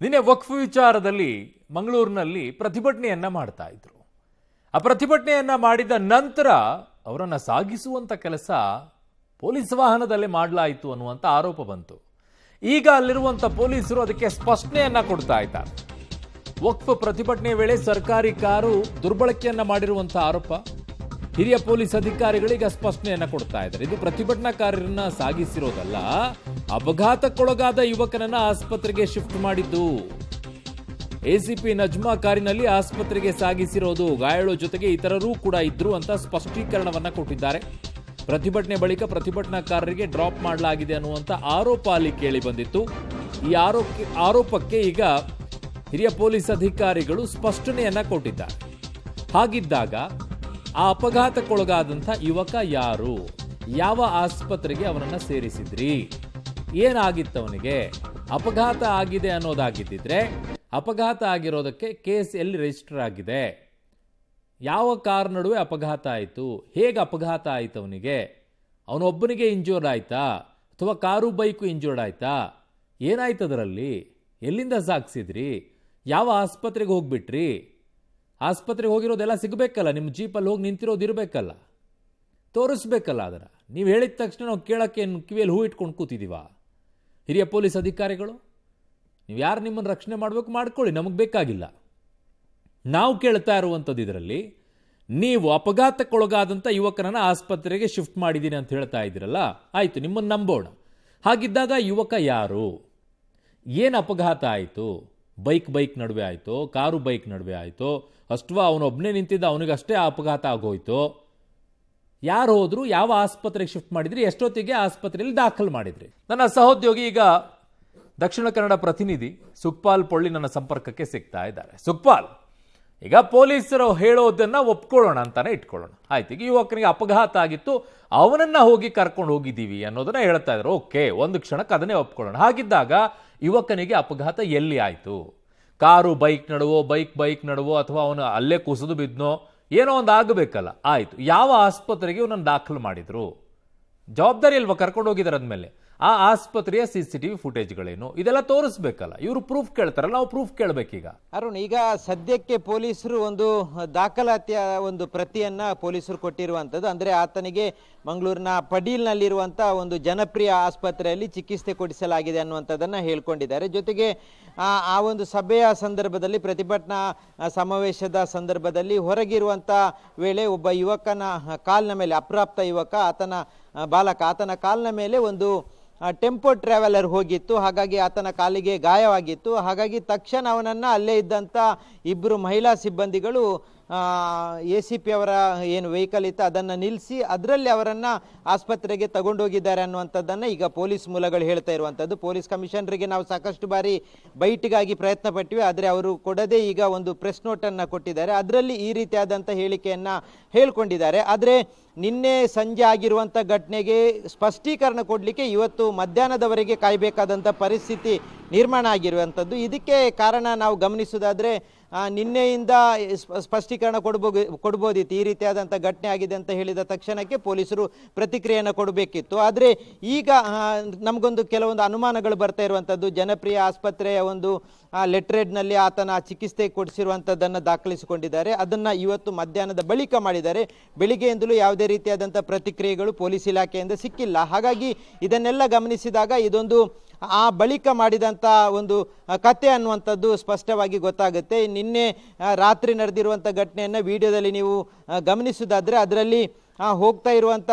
ನಿನ್ನೆ ವಕ್ಫ್ ವಿಚಾರದಲ್ಲಿ ಮಂಗಳೂರಿನಲ್ಲಿ ಪ್ರತಿಭಟನೆಯನ್ನ ಮಾಡ್ತಾ ಇದ್ರು. ಆ ಪ್ರತಿಭಟನೆಯನ್ನ ಮಾಡಿದ ನಂತರ ಅವರನ್ನು ಸಾಗಿಸುವಂತ ಕೆಲಸ ಪೊಲೀಸ್ ವಾಹನದಲ್ಲೇ ಮಾಡಲಾಯಿತು ಅನ್ನುವಂಥ ಆರೋಪ ಬಂತು. ಈಗ ಅಲ್ಲಿರುವಂಥ ಪೊಲೀಸರು ಅದಕ್ಕೆ ಸ್ಪಷ್ಟನೆಯನ್ನ ಕೊಡ್ತಾ ಇದ್ದಾರೆ. ವಕ್ಫ್ ಪ್ರತಿಭಟನೆ ವೇಳೆ ಸರ್ಕಾರಿ ಕಾರು ದುರ್ಬಳಕೆಯನ್ನು ಮಾಡಿರುವಂಥ ಆರೋಪ ಹಿರಿಯ ಪೊಲೀಸ್ ಅಧಿಕಾರಿಗಳಿಗೆ ಸ್ಪಷ್ಟನೆಯನ್ನ ಕೊಡ್ತಾ ಇದ್ದಾರೆ. ಇದು ಪ್ರತಿಭಟನಾಕಾರರನ್ನ ಸಾಗಿಸಿರೋದಲ್ಲ, ಅಪಘಾತಕ್ಕೊಳಗಾದ ಯುವಕನನ್ನ ಆಸ್ಪತ್ರೆಗೆ ಶಿಫ್ಟ್ ಮಾಡಿದ್ದು. ಎಸಿಪಿ ನಜ್ಮಾ ಕಾರಿನಲ್ಲಿ ಆಸ್ಪತ್ರೆಗೆ ಸಾಗಿಸಿರೋದು, ಗಾಯಾಳು ಜೊತೆಗೆ ಇತರರೂ ಕೂಡ ಇದ್ರು ಅಂತ ಸ್ಪಷ್ಟೀಕರಣವನ್ನ ಕೊಟ್ಟಿದ್ದಾರೆ. ಪ್ರತಿಭಟನೆ ಬಳಿಕ ಪ್ರತಿಭಟನಾಕಾರರಿಗೆ ಡ್ರಾಪ್ ಮಾಡಲಾಗಿದೆ ಅನ್ನುವಂಥ ಆರೋಪ ಅಲ್ಲಿ ಕೇಳಿ ಬಂದಿತ್ತು. ಈ ಆರೋಪ, ಆರೋಪಕ್ಕೆ ಈಗ ಹಿರಿಯ ಪೊಲೀಸ್ ಅಧಿಕಾರಿಗಳು ಸ್ಪಷ್ಟನೆಯನ್ನ ಕೊಟ್ಟಿದ್ದಾರೆ. ಹಾಗಿದ್ದಾಗ ಆ ಅಪಘಾತಕ್ಕೊಳಗಾದಂಥ ಯುವಕ ಯಾರು? ಯಾವ ಆಸ್ಪತ್ರೆಗೆ ಅವನನ್ನು ಸೇರಿಸಿದ್ರಿ? ಏನಾಗಿತ್ತು ಅವನಿಗೆ ಅಪಘಾತ ಆಗಿದೆ ಅನ್ನೋದಾಗಿದ್ದಿದ್ರೆ ಅಪಘಾತ ಆಗಿರೋದಕ್ಕೆ ಕೇಸ್ ಎಲ್ಲಿ ರಿಜಿಸ್ಟರ್ ಆಗಿದೆ? ಯಾವ ಕಾರ್ ನಡುವೆ ಅಪಘಾತ ಆಯಿತು? ಹೇಗೆ ಅಪಘಾತ ಆಯಿತು ಅವನಿಗೆ? ಅವನೊಬ್ಬನಿಗೆ ಇಂಜೋರ್ಡ್ ಆಯ್ತಾ? ಅಥವಾ ಕಾರು, ಬೈಕು ಇಂಜೋರ್ಡ್ ಆಯ್ತಾ? ಏನಾಯ್ತು ಅದರಲ್ಲಿ ಎಲ್ಲಿಂದ ಸಾಗಿಸಿದ್ರಿ ಯಾವ ಆಸ್ಪತ್ರೆಗೆ ಹೋಗ್ಬಿಟ್ರಿ? ಆಸ್ಪತ್ರೆಗೆ ಹೋಗಿರೋದೆಲ್ಲ ಸಿಗಬೇಕಲ್ಲ, ನಿಮ್ಮ ಜೀಪಲ್ಲಿ ಹೋಗಿ ನಿಂತಿರೋದು ಇರಬೇಕಲ್ಲ. ತೋರಿಸ್ಬೇಕಲ್ಲ ಅದರ ನೀವು ಹೇಳಿದ ತಕ್ಷಣ ನಾವು ಕೇಳೋಕ್ಕೆ ಕಿವಿಯಲ್ಲಿ ಹೂ ಇಟ್ಕೊಂಡು ಕೂತಿದ್ದೀವ ಹಿರಿಯ ಪೊಲೀಸ್ ಅಧಿಕಾರಿಗಳು? ನೀವು ಯಾರು ನಿಮ್ಮನ್ನು ರಕ್ಷಣೆ ಮಾಡಬೇಕು ಮಾಡ್ಕೊಳ್ಳಿ, ನಮಗೆ ಬೇಕಾಗಿಲ್ಲ. ನಾವು ಕೇಳ್ತಾ ಇರುವಂಥದ್ದು ಇದರಲ್ಲಿ, ನೀವು ಅಪಘಾತಕ್ಕೊಳಗಾದಂಥ ಯುವಕನನ್ನು ಆಸ್ಪತ್ರೆಗೆ ಶಿಫ್ಟ್ ಮಾಡಿದ್ದೀನಿ ಅಂತ ಹೇಳ್ತಾ ಇದ್ದೀರಲ್ಲ, ಆಯಿತು, ನಿಮ್ಮನ್ನು ನಂಬೋಣ. ಹಾಗಿದ್ದಾಗ ಯುವಕ ಯಾರು? ಏನು ಅಪಘಾತ ಆಯಿತು? ಬೈಕ್ ಬೈಕ್ ನಡುವೆ ಆಯಿತು, ಕಾರು ಬೈಕ್ ನಡುವೆ ಆಯಿತು ಅಷ್ಟು ಅವನೊಬ್ಬನೇ ನಿಂತಿದ್ದ ಅವನಿಗಷ್ಟೇ ಅಪಘಾತ ಆಗೋಯ್ತು. ಯಾರು ಹೋದ್ರು, ಯಾವ ಆಸ್ಪತ್ರೆಗೆ ಶಿಫ್ಟ್ ಮಾಡಿದ್ರಿ, ಎಷ್ಟೊತ್ತಿಗೆ ಆಸ್ಪತ್ರೆಯಲ್ಲಿ ದಾಖಲು ಮಾಡಿದ್ರಿ? ನನ್ನ ಸಹೋದ್ಯೋಗಿ ಈಗ ದಕ್ಷಿಣ ಕನ್ನಡ ಪ್ರತಿನಿಧಿ ಸುಖಪಾಲ್ ಪೊಳ್ಳಿ ನನ್ನ ಸಂಪರ್ಕಕ್ಕೆ ಸಿಗ್ತಾ ಇದ್ದಾರೆ. ಸುಕ್ಪಾಲ್ ಈಗ ಪೊಲೀಸರು ಹೇಳೋದನ್ನು ಒಪ್ಕೊಳ್ಳೋಣ ಅಂತಾನೆ ಇಟ್ಕೊಳ್ಳೋಣ. ಆಯ್ತು, ಈಗ ಯುವಕನಿಗೆ ಅಪಘಾತ ಆಗಿತ್ತು, ಅವನನ್ನು ಹೋಗಿ ಕರ್ಕೊಂಡು ಹೋಗಿದ್ದೀವಿ ಅನ್ನೋದನ್ನ ಹೇಳ್ತಾ ಇದ್ರು. ಓಕೆ, ಒಂದು ಕ್ಷಣಕ್ಕೆ ಅದನ್ನೇ ಒಪ್ಕೊಳ್ಳೋಣ. ಹಾಗಿದ್ದಾಗ ಯುವಕನಿಗೆ ಅಪಘಾತ ಎಲ್ಲಿ ಆಯಿತು? ಕಾರು ಬೈಕ್ ನಡುವೋ, ಬೈಕ್ ಬೈಕ್ ನಡುವೋ, ಅಥವಾ ಅವನು ಅಲ್ಲೇ ಕುಸಿದು ಬಿದ್ನೋ, ಏನೋ ಒಂದು ಆಗಬೇಕಲ್ಲ. ಆಯಿತು, ಯಾವ ಆಸ್ಪತ್ರೆಗೆ ಇವನನ್ನು ದಾಖಲು ಮಾಡಿದರು? ಜವಾಬ್ದಾರಿ ಅಲ್ವಾ ಕರ್ಕೊಂಡು ಹೋಗಿದ್ದಾರೆ ಅಂದಮೇಲೆ ಆ ಆಸ್ಪತ್ರೆಯ ಸಿ ಸಿ ಟಿ ವಿ ಫುಟೇಜ್ಗಳೇನು ಇದೆಲ್ಲ ತೋರಿಸ್ಬೇಕಲ್ಲ. ಇವರು ಪ್ರೂಫ್ ಕೇಳ್ತಾರಲ್ಲ, ನಾವು ಪ್ರೂಫ್ ಕೇಳಬೇಕೀಗ. ಅರುಣ್, ಈಗ ಸದ್ಯಕ್ಕೆ ಪೊಲೀಸರು ಒಂದು ದಾಖಲಾತಿಯ ಒಂದು ಪ್ರತಿಯನ್ನ ಪೊಲೀಸರು ಕೊಟ್ಟಿರುವಂಥದ್ದು. ಅಂದ್ರೆ ಆತನಿಗೆ ಮಂಗಳೂರಿನ ಪಡೀಲ್ನಲ್ಲಿರುವಂಥ ಒಂದು ಜನಪ್ರಿಯ ಆಸ್ಪತ್ರೆಯಲ್ಲಿ ಚಿಕಿತ್ಸೆ ಕೊಡಿಸಲಾಗಿದೆ ಅನ್ನುವಂಥದ್ದನ್ನ ಹೇಳ್ಕೊಂಡಿದ್ದಾರೆ. ಜೊತೆಗೆ, ಆ ಒಂದು ಸಭೆಯ ಸಂದರ್ಭದಲ್ಲಿ, ಪ್ರತಿಭಟನಾ ಸಮಾವೇಶದ ಸಂದರ್ಭದಲ್ಲಿ ಹೊರಗಿರುವಂಥ ವೇಳೆ ಒಬ್ಬ ಯುವಕನ ಕಾಲ್ನ ಮೇಲೆ, ಅಪ್ರಾಪ್ತ ಯುವಕ, ಆತನ ಬಾಲಕ, ಆತನ ಕಾಲ್ನ ಮೇಲೆ ಒಂದು ಟೆಂಪೋ ಟ್ರಾವೆಲರ್ ಹೋಗಿತ್ತು, ಹಾಗಾಗಿ ಆತನ ಕಾಲಿಗೆ ಗಾಯವಾಗಿತ್ತು. ಹಾಗಾಗಿ ತಕ್ಷಣ ಅವನನ್ನು ಅಲ್ಲೇ ಇದ್ದಂಥ ಇಬ್ಬರು ಮಹಿಳಾ ಸಿಬ್ಬಂದಿಗಳು ಎ ಸಿ ಪಿ ಅವರ ಏನು ವೆಹಿಕಲ್ ಇತ್ತು ಅದನ್ನು ನಿಲ್ಲಿಸಿ ಅದರಲ್ಲಿ ಅವರನ್ನು ಆಸ್ಪತ್ರೆಗೆ ತಗೊಂಡೋಗಿದ್ದಾರೆ ಅನ್ನುವಂಥದ್ದನ್ನು ಈಗ ಪೊಲೀಸ್ ಮೂಲಗಳು ಹೇಳ್ತಾ ಇರುವಂಥದ್ದು. ಪೊಲೀಸ್ ಕಮಿಷನರಿಗೆ ನಾವು ಸಾಕಷ್ಟು ಬಾರಿ ಬೈಟ್ಗಾಗಿ ಪ್ರಯತ್ನ ಪಟ್ಟಿವೆ ಆದರೆ ಅವರು ಕೊಡದೇ ಈಗ ಒಂದು ಪ್ರೆಸ್ ನೋಟನ್ನು ಕೊಟ್ಟಿದ್ದಾರೆ. ಅದರಲ್ಲಿ ಈ ರೀತಿಯಾದಂಥ ಹೇಳಿಕೆಯನ್ನು ಹೇಳ್ಕೊಂಡಿದ್ದಾರೆ. ಆದರೆ ನಿನ್ನೆ ಸಂಜೆ ಆಗಿರುವಂಥ ಘಟನೆಗೆ ಸ್ಪಷ್ಟೀಕರಣ ಕೊಡಲಿಕ್ಕೆ ಇವತ್ತು ಮಧ್ಯಾಹ್ನದವರೆಗೆ ಕಾಯಬೇಕಾದಂಥ ಪರಿಸ್ಥಿತಿ ನಿರ್ಮಾಣ ಆಗಿರುವಂಥದ್ದು. ಇದಕ್ಕೆ ಕಾರಣ ನಾವು ಗಮನಿಸೋದಾದರೆ ನಿನ್ನೆಯಿಂದ ಸ್ಪ- ಸ್ಪಷ್ಟೀಕರಣ ಕೊಡ್ಬೋ ಕೊಡ್ಬೋದಿತ್ತು. ಈ ರೀತಿಯಾದಂಥ ಘಟನೆ ಆಗಿದೆ ಅಂತ ಹೇಳಿದ ತಕ್ಷಣಕ್ಕೆ ಪೊಲೀಸರು ಪ್ರತಿಕ್ರಿಯೆಯನ್ನು ಕೊಡಬೇಕಿತ್ತು. ಆದರೆ ಈಗ ನಮಗೊಂದು ಕೆಲವೊಂದು ಅನುಮಾನಗಳು ಬರ್ತಾ ಇರುವಂಥದ್ದು. ಜನಪ್ರಿಯ ಆಸ್ಪತ್ರೆಯ ಒಂದು ಲೆಟ್ರೇಡ್ನಲ್ಲಿ ಆತನ ಚಿಕಿತ್ಸೆ ಕೊಡಿಸಿರುವಂಥದ್ದನ್ನು ದಾಖಲಿಸಿಕೊಂಡಿದ್ದಾರೆ. ಅದನ್ನು ಇವತ್ತು ಮಧ್ಯಾಹ್ನದ ಬಳಿಕ ಮಾಡಿದ್ದಾರೆ. ಬೆಳಿಗ್ಗೆಯಿಂದಲೂ ಯಾವುದೇ ರೀತಿಯಾದಂಥ ಪ್ರತಿಕ್ರಿಯೆಗಳು ಪೊಲೀಸ್ ಇಲಾಖೆಯಿಂದ ಸಿಕ್ಕಿಲ್ಲ. ಹಾಗಾಗಿ ಇದನ್ನೆಲ್ಲ ಗಮನಿಸಿದಾಗ ಇದೊಂದು ಆ ಬಳಿಕ ಮಾಡಿದಂಥ ಒಂದು ಕತೆ ಅನ್ನುವಂಥದ್ದು ಸ್ಪಷ್ಟವಾಗಿ ಗೊತ್ತಾಗುತ್ತೆ. ನಿನ್ನೆ ರಾತ್ರಿ ನಡೆದಿರುವಂಥ ಘಟನೆಯನ್ನು ವಿಡಿಯೋದಲ್ಲಿ ನೀವು ಗಮನಿಸೋದಾದರೆ ಅದರಲ್ಲಿ ಹೋಗ್ತಾ ಇರುವಂಥ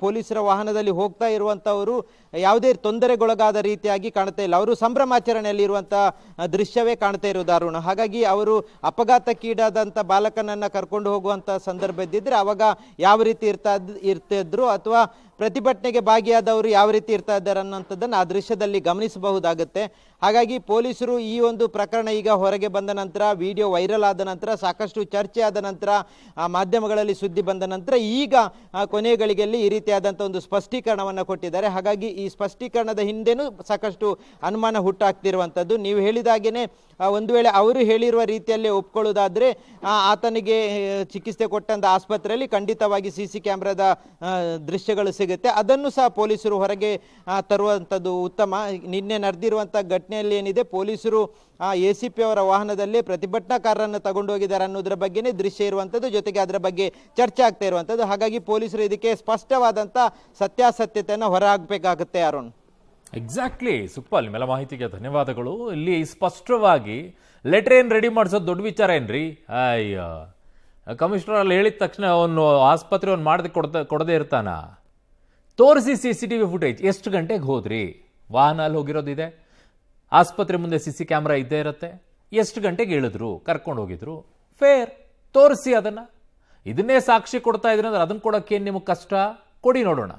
ಪೊಲೀಸರ ವಾಹನದಲ್ಲಿ ಹೋಗ್ತಾ ಇರುವಂಥವರು ಯಾವುದೇ ತೊಂದರೆಗೊಳಗಾದ ರೀತಿಯಾಗಿ ಕಾಣ್ತಾ ಇಲ್ಲ. ಅವರು ಸಂಭ್ರಮಾಚರಣೆಯಲ್ಲಿ ಇರುವಂಥ ದೃಶ್ಯವೇ ಕಾಣ್ತಾ ಇರೋ ದಾರುಣ ಹಾಗಾಗಿ ಅವರು ಅಪಘಾತಕ್ಕೀಡಾದಂಥ ಬಾಲಕನನ್ನು ಕರ್ಕೊಂಡು ಹೋಗುವಂಥ ಸಂದರ್ಭ ಇದ್ದಿದ್ದರೆ ಅವಾಗ ಯಾವ ರೀತಿ ಇರ್ತಾ, ಇರ್ತಿದ್ರು ಅಥವಾ ಪ್ರತಿಭಟನೆಗೆ ಭಾಗಿಯಾದವರು ಯಾವ ರೀತಿ ಇರ್ತಾ ಇದ್ದಾರೆ ಅನ್ನೋಂಥದ್ದನ್ನು ಆ ದೃಶ್ಯದಲ್ಲಿ ಗಮನಿಸಬಹುದಾಗುತ್ತೆ. ಹಾಗಾಗಿ ಪೊಲೀಸರು ಈ ಒಂದು ಪ್ರಕರಣ ಈಗ ಹೊರಗೆ ಬಂದ ನಂತರ ವಿಡಿಯೋ ವೈರಲ್ ಆದ ನಂತರ ಸಾಕಷ್ಟು ಚರ್ಚೆ ಆದ ನಂತರ ಮಾಧ್ಯಮಗಳಲ್ಲಿ ಸುದ್ದಿ ಬಂದ ನಂತರ ಈಗ ಕೊನೆಯ ಗಳಿಗೆಯಲ್ಲಿ ಈ ರೀತಿಯಾದಂಥ ಒಂದು ಸ್ಪಷ್ಟೀಕರಣವನ್ನು ಕೊಟ್ಟಿದ್ದಾರೆ. ಹಾಗಾಗಿ ಈ ಸ್ಪಷ್ಟೀಕರಣದ ಹಿಂದೆನೂ ಸಾಕಷ್ಟು ಅನುಮಾನ ಹುಟ್ಟಾಗ್ತಿರುವಂಥದ್ದು. ನೀವು ಹೇಳಿದಾಗೇನೆ ಆ, ಒಂದು ವೇಳೆ ಅವರು ಹೇಳಿರುವ ರೀತಿಯಲ್ಲೇ ಒಪ್ಕೊಳ್ಳೋದಾದರೆ ಆತನಿಗೆ ಚಿಕಿತ್ಸೆ ಕೊಟ್ಟಂಥ ಆಸ್ಪತ್ರೆಯಲ್ಲಿ ಖಂಡಿತವಾಗಿ ಸಿ ಸಿ ಕ್ಯಾಮ್ರಾದ ದೃಶ್ಯಗಳು ಸಿಗುತ್ತೆ. ಅದನ್ನು ಸಹ ಪೊಲೀಸರು ಹೊರಗೆ ತರುವಂಥದ್ದು ಉತ್ತಮ. ನಿನ್ನೆ ನಡೆದಿರುವಂಥ ಘಟನೆಯಲ್ಲಿ ಏನಿದೆ, ಪೊಲೀಸರು ಎ ಸಿ ಪಿ ಅವರ ವಾಹನದಲ್ಲಿ ಪ್ರತಿಭಟನಾಕಾರರನ್ನು ತಗೊಂಡು ಹೋಗಿದ್ದಾರೆ ಅನ್ನೋದ್ರ ಬಗ್ಗೆನೇ ದೃಶ್ಯ ಇರುವಂಥದ್ದು. ಜೊತೆಗೆ ಅದರ ಬಗ್ಗೆ ಚರ್ಚೆ ಆಗ್ತಾ ಇರುವಂಥದ್ದು. ಹಾಗಾಗಿ ಪೊಲೀಸರು ಇದಕ್ಕೆ ಸ್ಪಷ್ಟವಾದಂಥ ಸತ್ಯಾಸತ್ಯತೆಯನ್ನು ಹೊರಹಾಕಬೇಕಾಗುತ್ತೆ, ಅರುಣ್. ಎಕ್ಸಾಕ್ಟ್ಲಿ ಸುಪ್ಪಲ್, ನಿಮ್ಮೆಲ್ಲ ಮಾಹಿತಿಗೆ ಧನ್ಯವಾದಗಳು. ಇಲ್ಲಿ ಸ್ಪಷ್ಟವಾಗಿ ಲೆಟರ್ ಏನು ರೆಡಿ ಮಾಡಿಸೋದು ದೊಡ್ಡ ವಿಚಾರ ಏನ್ರಿ? ಅಯ್ಯೋ. ಕಮಿಷನರ್ ಅಲ್ಲಿ ಹೇಳಿದ ತಕ್ಷಣ ಅವನು ಆಸ್ಪತ್ರೆ ಅವ್ನು ಮಾಡಿದ ಕೊಡ್ತಾ ಕೊಡದೇ ಇರ್ತಾನ? ತೋರಿಸಿ C C T V footage. ಎಷ್ಟು ಗಂಟೆಗೆ ಹೋದ್ರಿ? ವಾಹನ ಅಲ್ಲಿ ಹೋಗಿರೋದಿದೆ? ಆಸ್ಪತ್ರೆ ಮುಂದೆ ಸಿ ಸಿ ಕ್ಯಾಮ್ರಾ ಇದ್ದೇ ಇರುತ್ತೆ. ಎಷ್ಟು ಗಂಟೆಗೆ ಇಳಿದ್ರು? ಕರ್ಕೊಂಡು ಹೋಗಿದ್ರು? ಫೇರ್ ತೋರಿಸಿ ಅದನ್ನು. ಇದನ್ನೇ ಸಾಕ್ಷಿ ಕೊಡ್ತಾ ಇದ್ರೆ ಅಂದ್ರೆ ಅದನ್ನು ಕೊಡೋಕ್ಕೇನು ನಿಮಗೆ ಕಷ್ಟ? ಕೊಡಿ ನೋಡೋಣ.